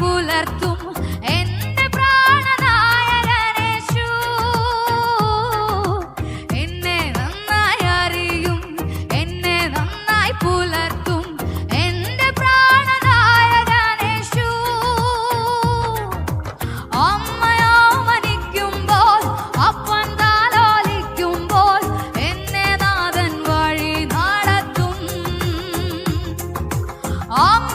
പുലർത്തും എന്റെ പ്രാണനായകനേശു. എന്നെ നന്നായി അറിയും എന്നെ നന്നായി പുലർത്തും എന്റെ പ്രാണനായകനേശു. അമ്മയോ മരിക്കുമ്പോൾ അപ്പൻ താലോലിക്കുമ്പോൾ എന്നെ നാഥൻ വഴി നടത്തും. അമ്മ